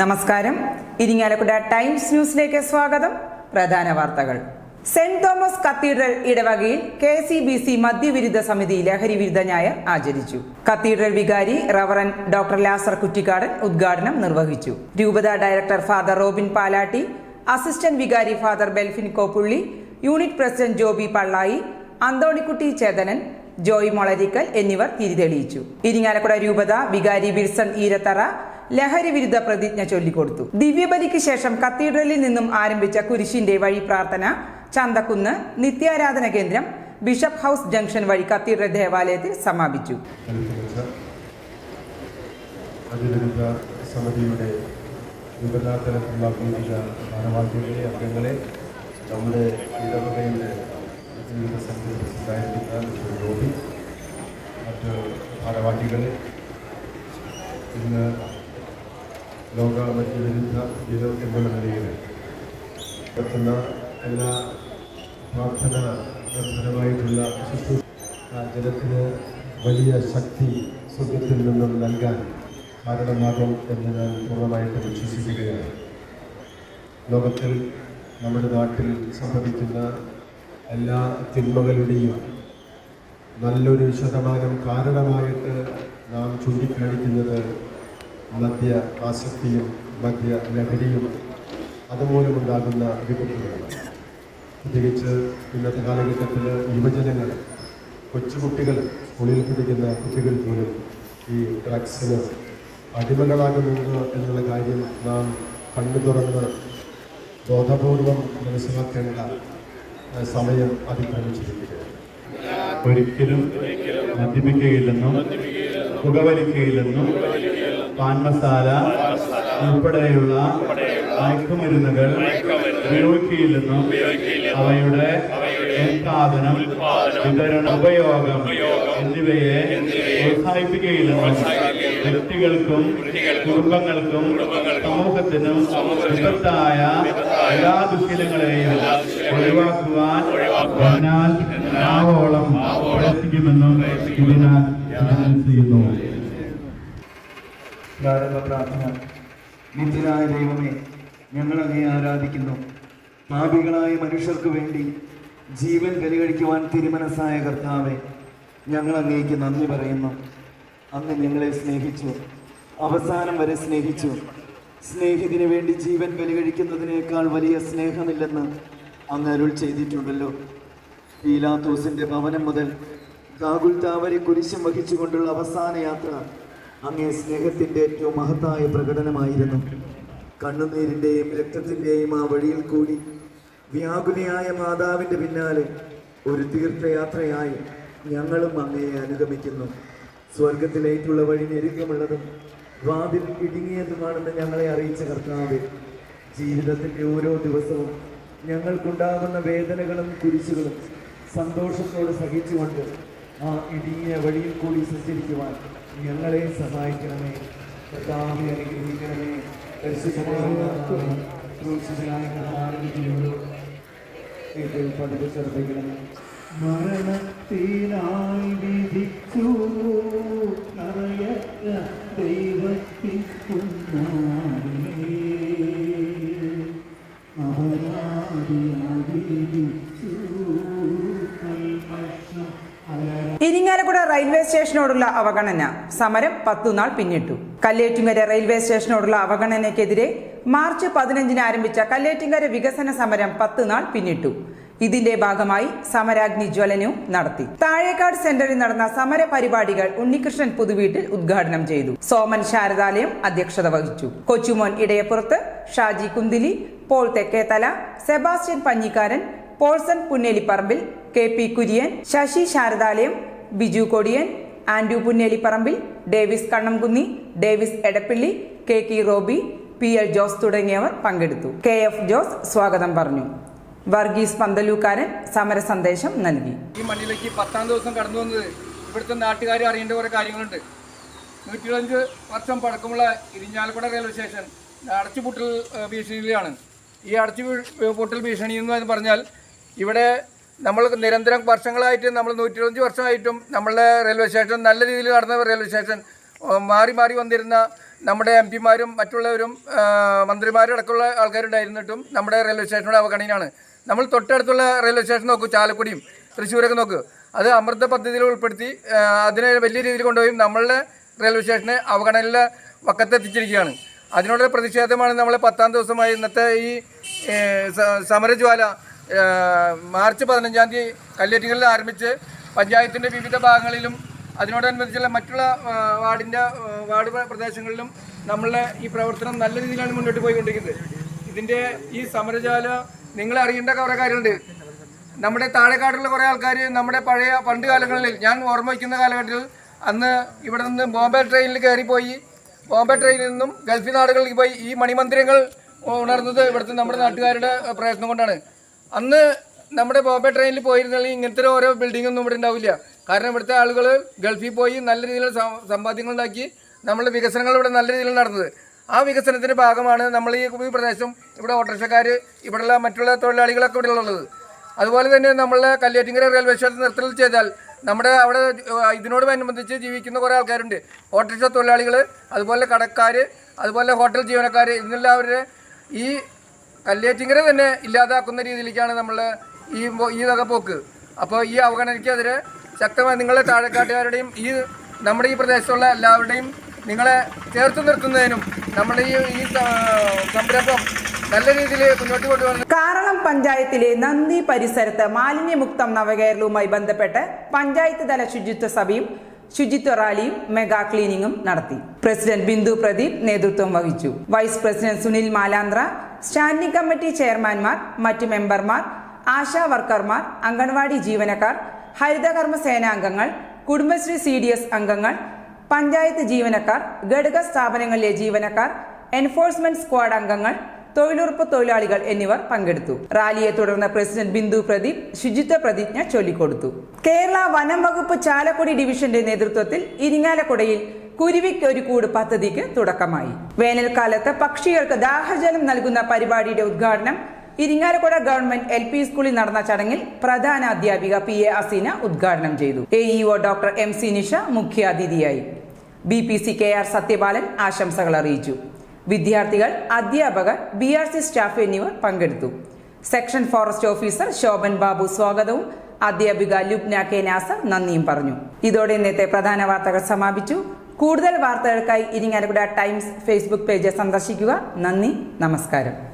നമസ്കാരം. ഇരിങ്ങാലക്കുട ടൈംസ് ന്യൂസിലേക്ക് സ്വാഗതം. പ്രധാന വാർത്തകൾ. സെന്റ് തോമസ് കത്തീഡ്രൽ ഇടവകയിൽ കെ സി ബി സി മദ്യവിരുദ്ധ സമിതി ലഹരി വിരുദ്ധ ഞായർ ആചരിച്ചു. കത്തീഡ്രൽ വികാരി റവറൻ ഡോക്ടർ ലാസർ കുറ്റിക്കാടൻ ഉദ്ഘാടനം നിർവഹിച്ചു. രൂപത director father Robin Palatty assistant വികാരി father Belfin Koppully unit president Joby Pallayi Anthonykutty Chethanan Joy Molarikkal എന്നിവർ തിരിതെളിയിച്ചു. ഇരിങ്ങാലക്കുട രൂപത വികാരി വിൽസൺ ഈരത്തറ ലഹരി വിരുദ്ധ പ്രതിജ്ഞ ചൊല്ലിക്കൊടുത്തു. ദിവ്യബലിക്ക് ശേഷം കത്തീഡ്രലിൽ നിന്നും ആരംഭിച്ച കുരിശിന്റെ വഴി പ്രാർത്ഥന ചന്തക്കുന്ന് നിത്യാരാധന കേന്ദ്രം ബിഷപ്പ് ഹൗസ് ജംഗ്ഷൻ വഴി കത്തീഡ്രൽ ദേവാലയത്തിൽ സമാപിച്ചു. നമ്മുടെ ഭാരവാഹികളെ ഇന്ന് ലോക മദ്യവിരുദ്ധ ദിനം എന്നുള്ള നിലയിൽ നടത്തുന്ന എല്ലാ പ്രാർത്ഥന നിർഭരമായിട്ടുള്ള ശുശ്രൂഷ ജനത്തിന് വലിയ ശക്തി സ്വർഗത്തിൽ നിന്നും നൽകാൻ കാരണമാകും എന്ന് ഞാൻ പൂർണമായിട്ട് വിശ്വസിക്കുകയാണ്. ലോകത്തിൽ നമ്മുടെ നാട്ടിൽ സംഭവിക്കുന്ന എല്ലാ തിന്മകളുടെയും നല്ലൊരു ശതമാനം കാരണമായിട്ട് നാം ചൂണ്ടിക്കാണിക്കുന്നത് മദ്യ ആസക്തിയും മദ്യ ലഹരിയും അതുമൂലമുണ്ടാകുന്ന വിപത്തുകളാണ്. പ്രത്യേകിച്ച് ഇന്നത്തെ കാലഘട്ടത്തിൽ യുവജനങ്ങൾ കൊച്ചുകുട്ടികൾ സ്കൂളിൽ പഠിക്കുന്ന കുട്ടികൾ പോലും ഈ ഡ്രഗ്സിന് അടിമകളാകുന്നുണ്ട് എന്നുള്ള കാര്യം നാം കണ്ണു തുറന്ന് ബോധപൂർവം മനസ്സിലാക്കേണ്ട സമയം അതിക്രമിച്ചിരിക്കുകയാണ്. ഒരിക്കലും മദ്യപിക്കുകയില്ലെന്നും പുകവലിക്കുകയില്ലെന്നും പാൻമസാല ഉൾപ്പെടെയുള്ള മയക്കുമരുന്നുകൾ ഉപയോഗിക്കില്ലെന്നും അവയുടെ ഉൽപാദനം വിതരണ ഉപയോഗം എന്നിവയെ പ്രോത്സാഹിപ്പിക്കുകയില്ലെന്നും വ്യക്തികൾക്കും കുടുംബങ്ങൾക്കും സമൂഹത്തിനും വിപത്തായ എല്ലാ ദുശീലങ്ങളെയും ഒഴിവാക്കുവാൻ അതിനാൽ ആവോളം പ്രവർത്തിക്കുമെന്നും ഇതിനാൽ ചെയ്യുന്നു. പ്രാരംഭ പ്രാർത്ഥന. നിത്യനായ ദൈവമേ ഞങ്ങൾ അങ്ങേ ആരാധിക്കുന്നു. പാപികളായ മനുഷ്യർക്ക് വേണ്ടി ജീവൻ ബലികഴിക്കുവാൻ തിരുമനസ്സായ കർത്താവെ ഞങ്ങൾ അങ്ങേക്ക് നന്ദി പറയുന്നു. അങ്ങ് ഞങ്ങളെ സ്നേഹിച്ചു. അവസാനം വരെ സ്നേഹിച്ചു. സ്നേഹിതിന് വേണ്ടി ജീവൻ ബലികഴിക്കുന്നതിനേക്കാൾ വലിയ സ്നേഹമില്ലെന്ന് അങ്ങ് അരുൾ ചെയ്തിട്ടുണ്ടല്ലോ. പീലാത്തോസിന്റെ ഭവനം മുതൽ കാകുൽത്താവരെ കുരിശം വഹിച്ചുകൊണ്ടുള്ള അവസാന യാത്ര അങ്ങേ സ്നേഹത്തിന്റെ ഏറ്റവും മഹത്തായ പ്രകടനമായിരുന്നു. കണ്ണുനീരിന്റെയും രക്തത്തിന്റെയും ആ വഴിയിൽ കൂടി വ്യാകുലയായ മാതാവിന്റെ പിന്നാലെ ഒരു തീർത്ഥയാത്രയായി ഞങ്ങളും അങ്ങയെ അനുഗമിക്കുന്നു. സ്വർഗത്തിലേക്കുള്ള വഴി ഞെരുക്കമുള്ളതും വാതിൽ ഇടുങ്ങിയതുമാണെന്ന് ഞങ്ങളെ അറിയിച്ച കർത്താവ് ജീവിതത്തിന്റെ ഓരോ ദിവസവും ഞങ്ങൾക്കുണ്ടാകുന്ന വേദനകളും കുരിശുകളും സന്തോഷത്തോടെ സഹിച്ചുകൊണ്ട് ആ ഇടുങ്ങിയ വഴിയിൽ കൂടി സഞ്ചരിക്കുവാൻ ഞങ്ങളെ സഹായിക്കണമേ. കർത്താവെ അനുഗ്രഹിക്കണമേ. മരണത്തിനായി വിധിച്ചു നിറയറ്റ ദൈവത്തിൻ സ്റ്റേഷനോടുള്ള അവഗണന. സമരം പത്തുനാൾ പിന്നിട്ടു. കല്ലേറ്റുങ്കര റെയിൽവേ സ്റ്റേഷനോടുള്ള അവഗണനയ്ക്കെതിരെ മാർച്ച് പതിനഞ്ചിന് ആരംഭിച്ച കല്ലേറ്റുങ്കര വികസന സമരം പത്തുനാൾ പിന്നിട്ടു. ഇതിന്റെ ഭാഗമായി സമരാഗ്നി ജ്വലനവും നടത്തി. താഴേക്കാട് സെന്ററിൽ നടന്ന സമര പരിപാടികൾ ഉണ്ണികൃഷ്ണൻ പുതുവീട്ടിൽ ഉദ്ഘാടനം ചെയ്തു. സോമൻ ശാരദാലയം അധ്യക്ഷത വഹിച്ചു. Kochumon Idayappurath Shaji Kunthili Paul Thekkethala Sebastian Panjikkaran Paulson Punnelipparambil K P Kurian Sasi Saradalayam Biju Kodiyan Andrew Punnelipparambil Davis Kannamkunni Davis Edappally K K Roby P L Jose തുടങ്ങിയവർ പങ്കെടുത്തു. കെ എഫ് ജോസ് സ്വാഗതം പറഞ്ഞു. വർഗീസ് പന്തലൂക്കാരൻ സമര സന്ദേശം നൽകി. ഈ മണ്ണിലേക്ക് പത്താം ദിവസം കടന്നു വന്നത് ഇവിടുത്തെ നാട്ടുകാർ അറിയേണ്ട കുറേ കാര്യങ്ങളുണ്ട്. നൂറ്റിയഞ്ച് വർഷം പഴക്കമുള്ള ഇരിഞ്ഞാലക്കുട റെയിൽവേ സ്റ്റേഷൻ അടച്ചുപൂട്ടൽ ഭീഷണിയിലാണ്. ഈ അടച്ചു പൂട്ടൽ ഭീഷണി എന്ന് പറഞ്ഞാൽ ഇവിടെ നമ്മൾ നിരന്തരം വർഷങ്ങളായിട്ട് നമ്മൾ നൂറ്റിയഞ്ച് വർഷമായിട്ടും നമ്മളുടെ റെയിൽവേ സ്റ്റേഷൻ നല്ല രീതിയിൽ നടന്ന റെയിൽവേ സ്റ്റേഷൻ മാറി മാറി വന്നിരുന്ന നമ്മുടെ എം പിമാരും മറ്റുള്ളവരും മന്ത്രിമാരും അടക്കമുള്ള ആൾക്കാരുണ്ടായിരുന്നിട്ടും നമ്മുടെ റെയിൽവേ സ്റ്റേഷനോട് അവഗണനയാണ്. നമ്മൾ തൊട്ടടുത്തുള്ള റെയിൽവേ സ്റ്റേഷൻ നോക്കൂ ചാലക്കുടിയും തൃശ്ശൂരൊക്കെ നോക്കൂ. അത് അമൃത പദ്ധതിയിൽ ഉൾപ്പെടുത്തി അതിനെ വലിയ രീതിയിൽ കൊണ്ടുപോയി നമ്മളുടെ റെയിൽവേ സ്റ്റേഷനെ അവഗണനയിലെ വക്കത്തെത്തിച്ചിരിക്കുകയാണ്. അതിനോടൊരു പ്രതിഷേധമാണ് നമ്മൾ പത്താം ദിവസമായി ഇന്നത്തെ ഈ സമരജ്വാല മാർച്ച് പതിനഞ്ചാം തീയതി കല്ലേറ്റുകളിൽ ആരംഭിച്ച് പഞ്ചായത്തിന്റെ വിവിധ ഭാഗങ്ങളിലും അതിനോടനുബന്ധിച്ചുള്ള മറ്റുള്ള വാർഡിന്റെ വാർഡ് പ്രദേശങ്ങളിലും നമ്മളുടെ ഈ പ്രവർത്തനം നല്ല രീതിയിലാണ് മുന്നോട്ട് പോയിക്കൊണ്ടിരിക്കുന്നത്. ഇതിന്റെ ഈ സമരജാല നിങ്ങൾ അറിയേണ്ട കുറേ കാര്യമുണ്ട് നമ്മുടെ താഴെക്കാട്ടുള്ള കുറേ ആൾക്കാർ നമ്മുടെ പഴയ പണ്ട് കാലങ്ങളിൽ ഞാൻ ഓർമ്മ വയ്ക്കുന്ന കാലഘട്ടത്തിൽ അന്ന് ഇവിടെ നിന്ന് ബോംബെ ട്രെയിനിൽ കയറിപ്പോയി. ബോംബെ ട്രെയിനിൽ നിന്നും ഗൾഫി നാടുകളിലേക്ക് പോയി. ഈ മണിമന്ദിരങ്ങൾ ഉണർന്നത് ഇവിടുത്തെ നമ്മുടെ നാട്ടുകാരുടെ പ്രയത്നം കൊണ്ടാണ്. അന്ന് നമ്മുടെ ബോംബെ ട്രെയിനിൽ പോയിരുന്നെങ്കിൽ ഇങ്ങനത്തെ ഓരോ ബിൽഡിങ്ങൊന്നും ഇവിടെ ഉണ്ടാവില്ല. കാരണം ഇവിടുത്തെ ആളുകൾ ഗൾഫിൽ പോയി നല്ല രീതിയിലുള്ള സമ്പാദ്യങ്ങൾ ഉണ്ടാക്കി നമ്മളുടെ വികസനങ്ങൾ ഇവിടെ നല്ല രീതിയിൽ നടന്നത്. ആ വികസനത്തിന്റെ ഭാഗമാണ് നമ്മൾ ഈ ഈ പ്രദേശം ഇവിടെ ഓട്ടോറിക്ഷക്കാർ ഇവിടെയുള്ള മറ്റുള്ള തൊഴിലാളികളൊക്കെ ഇവിടെ ഉള്ളത്. അതുപോലെ തന്നെ നമ്മളെ കല്യാറ്റിങ്കര റെയിൽവേ സ്റ്റേഷൻ നിർത്തൽ ചെയ്താൽ നമ്മുടെ അവിടെ ഇതിനോട് അനുബന്ധിച്ച് ജീവിക്കുന്ന കുറേ ആൾക്കാരുണ്ട്. ഓട്ടോറിക്ഷ തൊഴിലാളികൾ അതുപോലെ കടക്കാർ അതുപോലെ ഹോട്ടൽ ജീവനക്കാർ ഇന്നെല്ലാവരുടെ ഈ കല്ലേറ്റിങ്കര തന്നെ ഇല്ലാതാക്കുന്ന രീതിയിലേക്കാണ് നമ്മൾ ഈ ഈ വക പോക്ക്. അപ്പോൾ ഈ അവഗണനയ്ക്കെതിരെ ശക്തമായി നിങ്ങളെ താഴെക്കാട്ടുകാരുടെയും ഈ നമ്മുടെ ഈ പ്രദേശത്തുള്ള എല്ലാവരുടെയും നിങ്ങളെ ചേർത്ത് നിർത്തുന്നതിനും നമ്മുടെ ഈ ഈ സംരംഭം നല്ല രീതിയിൽ മുന്നോട്ട് കൊണ്ടുപോകുന്നത് കാറളം പഞ്ചായത്തിലെ നന്ദി പരിസരത്ത് മാലിന്യമുക്തം നവകേരളവുമായി ബന്ധപ്പെട്ട് പഞ്ചായത്ത് തല ശുചിത്വ സഭയും ശുചിത്വ റാലിയും മെഗാ ക്ലീനിങ്ങും നടത്തി. പ്രസിഡന്റ് ബിന്ദു പ്രദീപ് നേതൃത്വം വഹിച്ചു. Vice president Sunil Malandra standing committee ചെയർമാൻമാർ മറ്റ് മെമ്പർമാർ ആശാ വർക്കർമാർ അംഗൻവാടി ജീവനക്കാർ ഹരിതകർമ്മ സേനാംഗങ്ങൾ കുടുംബശ്രീ സി ഡി എസ് അംഗങ്ങൾ പഞ്ചായത്ത് ജീവനക്കാർ ഘടക സ്ഥാപനങ്ങളിലെ ജീവനക്കാർ എൻഫോഴ്സ്മെന്റ് സ്ക്വാഡ് അംഗങ്ങൾ തൊഴിലുറപ്പ് തൊഴിലാളികൾ എന്നിവർ പങ്കെടുത്തു. റാലിയെ തുടർന്ന് പ്രസിഡന്റ് ബിന്ദു പ്രദീപ് ശുചിത്വ പ്രതിജ്ഞ ചൊല്ലിക്കൊടുത്തു. കേരള വനം വകുപ്പ് ചാലക്കുടി ഡിവിഷന്റെ നേതൃത്വത്തിൽ ഇരിങ്ങാലക്കുടയിൽ കുരുവിക്ക് ഒരു കൂട് പദ്ധതിക്ക് തുടക്കമായി. വേനൽക്കാലത്ത് പക്ഷികൾക്ക് ദാഹജലം നൽകുന്ന പരിപാടിയുടെ ഉദ്ഘാടനം ഇരിങ്ങാലക്കുട ഗവൺമെന്റ് എൽ പി സ്കൂളിൽ നടന്ന ചടങ്ങിൽ പ്രധാന അധ്യാപിക പി എ അസീന ഉദ്ഘാടനം ചെയ്തു. A E O doctor M C Nisha മുഖ്യാതിഥിയായി. B P C K R Sathyapalan ആശംസകൾ അറിയിച്ചു. വിദ്യാർത്ഥികൾ അധ്യാപകർ ബി ആർ സി സ്റ്റാഫ് എന്നിവർ പങ്കെടുത്തു. Section forest officer Shobhan Babu സ്വാഗതവും അധ്യാപിക ലുബ്ന കെ നാസർ നന്ദിയും പറഞ്ഞു. ഇതോടെ ഇന്നത്തെ പ്രധാന വാർത്തകൾ സമാപിച്ചു. കൂടുതൽ വാർത്തകൾക്കായി ഇരിങ്ങാലക്കുട ടൈംസ് ഫേസ്ബുക്ക് പേജ് സന്ദർശിക്കുക. നന്ദി നമസ്കാരം.